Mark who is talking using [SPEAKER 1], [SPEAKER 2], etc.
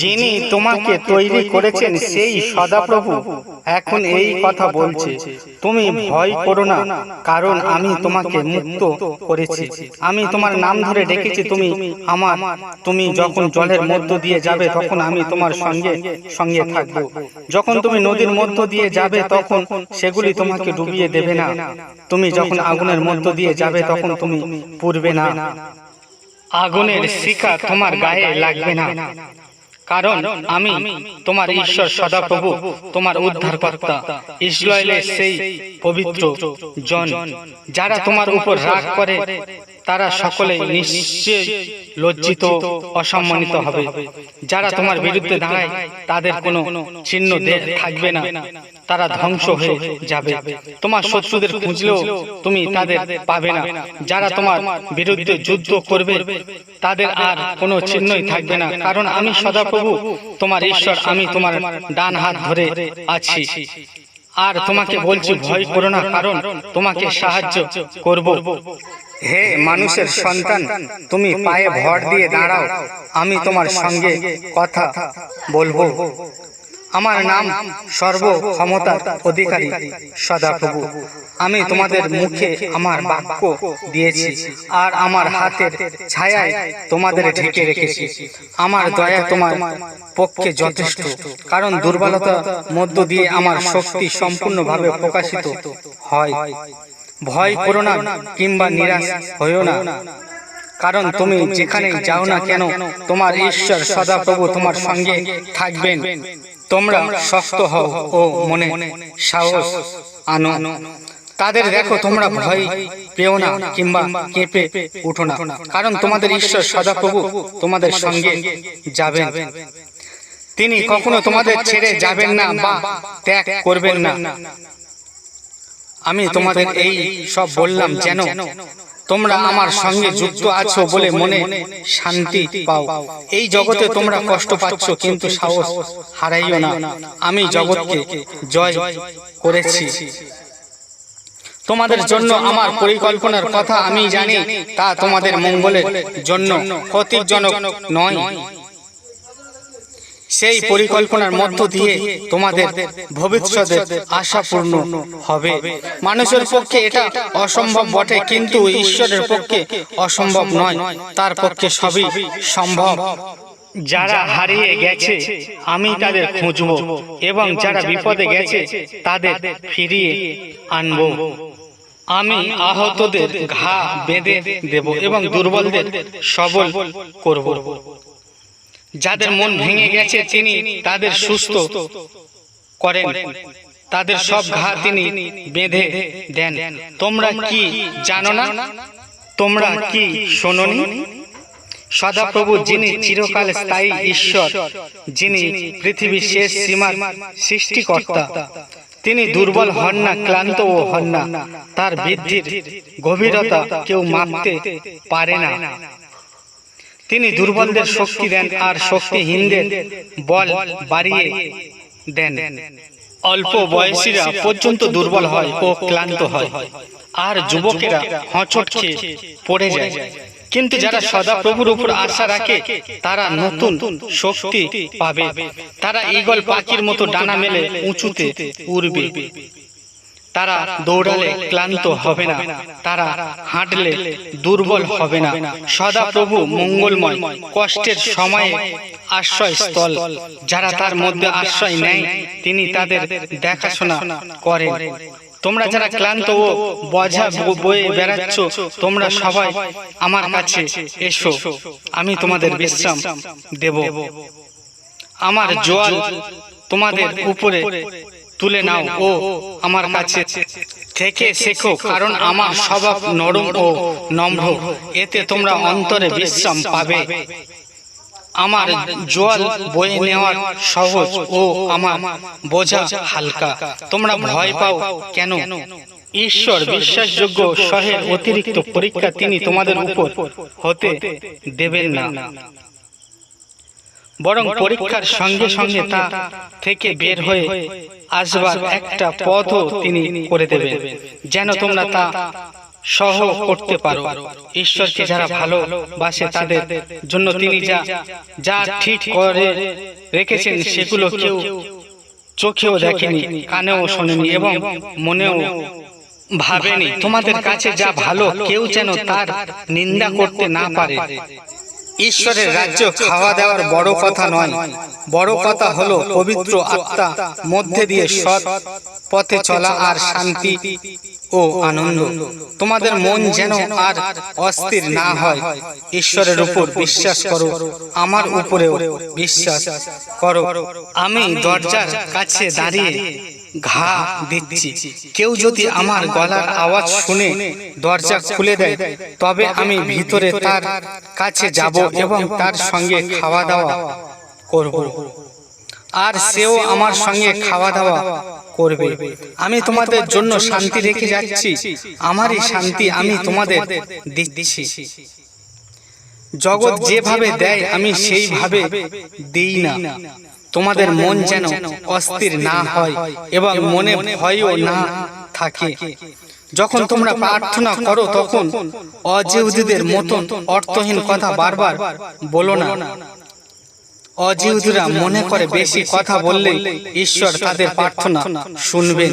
[SPEAKER 1] যিনি তোমাকে তৈরি করেছেন, সেই সদাপ্রভু। এখন এই কথা বলছে। তুমি ভয় করো না, কারণ আমি তোমাকে মুক্ত করেছি। আমি তোমার নাম ধরে ডেকেছি, তুমি আমার। তুমি যখন জলের মধ্য দিয়ে যাবে, তখন আমি তোমার সঙ্গে সঙ্গে থাকব। যখন তুমি নদীর মধ্য দিয়ে যাবে, তখন সেগুলি তোমাকে ডুবিয়ে দেবে না। তুমি যখন আগুনের মধ্য দিয়ে যাবে, তখন তুমি পুড়বে না। আগুনের শিখা তোমার গায়ে লাগবে না। কারণ আমি তোমার ঈশ্বর সদা প্রভু তোমার উদ্ধারকর্তা। ইসরায়েলের সেই পবিত্র জন যারা তোমার উপর রাগ করে তারা সকলে নিশ্চয় লজ্জিত অসম্মানিত হবে। যারা তোমার বিরুদ্ধে দাঁড়ায় তাদের কোনো চিহ্ন থাকবে না। তারা ধ্বংস হয়ে যাবে। তোমার শত্রুদের খুঁজলেও তুমি তাদের পাবে না। যারা তোমার বিরুদ্ধে যুদ্ধ করবে তাদের আর কোনো চিহ্নই থাকবে না। কারণ আমি সদাপ্রভু তোমার ঈশ্বর আমি তোমার ডান হাত ধরে আছি। আর তোমাকে বলছি ভয় করো না। কারণ তোমাকে সাহায্য করব। হে মানুষের সন্তান তুমি পায়ে ভর দিয়ে দাঁড়াও। আমি তোমার সঙ্গে কথা বলব। আমার নাম সর্ব ক্ষমতার অধিকারী সদাপ্রভু। আমি তোমাদের মুখে আমার বাক্য দিয়েছি আর আমার হাতের ছায়ায় তোমাদের ঢেকে রেখেছি। আমার দয়া তোমার পক্ষে যথেষ্ট। কারণ দুর্বলতা মধ্য দিয়ে আমার শক্তি সম্পূর্ণভাবে প্রকাশিত হয়। ভয় করো না কিংবা নিরাশ হইও না। কারণ তুমি যেখানে যাও না কেন তোমার ঈশ্বর সদাপ্রভু তোমার সঙ্গে থাকবেন। তোমরা শক্ত হও ও মনে সাহস আনো। তাদের দেখো তোমরা ভয় পেও না কিংবা কেঁপে উঠো না। কারণ তোমাদের ঈশ্বর সদাপ্রভু তোমাদের সঙ্গে যাবেন। তিনি কখনো তোমাদের ছেড়ে যাবেন না বা ত্যাগ করবেন না। আমি তোমাদের এই সব বললাম যেন তোমরা আমার সঙ্গে যুক্ত আছো বলে মনে শান্তি পাও। এই জগতে তোমরা কষ্ট পাচ্ছ কিন্তু সাহস হারাইও না। আমি জগৎকে জয় করেছি। তোমাদের জন্য আমার পরিকল্পনার কথা আমি জানি তা তোমাদের মঙ্গলের জন্য ক্ষতিজনক নয়। সেই পরিকল্পনার মধ্য দিয়ে তোমাদের ভবিষ্যতের আশা পূর্ণ হবে। মানুষের পক্ষে এটা অসম্ভব বটে কিন্তু ঈশ্বরের পক্ষে অসম্ভব নয়। তার পক্ষে সবই সম্ভব। যারা হারিয়ে গেছে আমি তাদের খুঁজব। এবং যারা বিপদে গেছে তাদের ফিরিয়ে আনব। আমি আহতদের ঘা বেঁধে দেব এবং দুর্বলদের সবল করব। যাদের মন ভেঙে গেছে তিনি তাদের সুস্থ করেন। তাদের সব ঘা তিনি বেঁধে দেন। তোমরা কি জানো না? তোমরা কি শোনোনি সদাপ্রভু যিনি চিরকাল স্থায়ী ঈশ্বর যিনি পৃথিবীর শেষ সীমার সৃষ্টিকর্তা। তিনি দুর্বল হন না ক্লান্ত ও হন না। তার বৃদ্ধির গভীরতা কেউ মাপতে পারে না। তিনি দুর্বলদের শক্তি দেন আর শক্তিহীনদের বল বাড়িয়ে দেন। অল্প বয়সীরা পর্যন্ত দুর্বল হয় ও ক্লান্ত হয়। আর যুবকেরা হচট খেয়ে পড়ে যায়। কিন্তু যারা সদা প্রভুর উপর আশা রাখে, তারা নতুন শক্তি পাবে। তারা ঈগল পাখির মতো ডানা মেলে উঁচুতে উড়বে। তারা দৌড়ালে ক্লান্ত হবে না। তারা হাঁটলে দুর্বল হবে না। সদা প্রভু মঙ্গলময়। কষ্টের সময়ে আশ্রয় স্থল যারা তার মধ্যে আশ্রয় নেয় তিনি তাদের দেখাশোনা করেন। তোমরা যারা ক্লান্ত ও বোঝা বয়ে বেড়াচ্ছ তোমরা সবাই আমার কাছে এসো। আমি তোমাদের বিশ্রাম দেব। আমার জোয়াল তোমাদের উপরে তুলে নাও ও আমার কাছে থেকে শেখো কারণ আমার স্বভাব নরম ও নম্র। এতে তোমরা অন্তরে বিশ্রাম পাবে। আমার জোয়াল বয়ে নেওয়ার সহজ ও আমার বোঝা হালকা। তোমরা ভয় পাও কেন? ঈশ্বর বিশ্বাসযোগ্য সহের অতিরিক্ত পরীক্ষা তিনি তোমাদের উপর হতে দেবেন না। বরং পরীক্ষার সঙ্গে সঙ্গে তা থেকে বের হয়ে আসবার একটা পথও তিনি করে দেবেন। যেন তোমরা তা সহ করতে পারো। ঈশ্বরকে যারা ভালোবাসে তাদের জন্য তিনি যা যা ঠিক করে রেখেছেন সেগুলো কেউ চোখেও দেখেনি কানেও শোনেনি এবং মনেও ভাবেনি। তোমাদের কাছে যা ভালো কেউ যেন তার নিন্দা করতে না পারে। ঈশ্বরের রাজ্য খাওয়া দাওয়ার বড় কথা নয়। বড় কথা হলো পবিত্র আত্মা মধ্যে দিয়ে সৎ পথে চলা আর শান্তি ও আনন্দ। তোমাদের মন যেন আর অস্থির না হয়। ঈশ্বরের উপর বিশ্বাস করো। আমার উপরেও বিশ্বাস করো। আমি দরজার কাছে দাঁড়িয়ে ঘা দিচ্ছি। কেউ যদি আমার গলার আওয়াজ শুনে দরজা খুলে দেয় তবে আমি ভিতরে তার কাছে যাব এবং তার সঙ্গে খাওয়া দাওয়া করব। আর সেও আমার সঙ্গে খাওয়া দাওয়া করবে। আমি তোমাদের জন্য শান্তি রেখে যাচ্ছি। আমারই শান্তি আমি তোমাদের দিচ্ছি। জগৎ যেভাবে দেয় আমি সেইভাবে দিই না। তোমাদের মন যেন অস্থির না হয় এবং মনে ভয়ও না থাকে। যখন তোমরা প্রার্থনা করো তখন অজেহুদীদের মতন অর্থহীন কথা বারবার বলো না। অজিহুদরা মনে করে বেশি কথা বললে ঈশ্বর তাদের প্রার্থনা শুনবেন।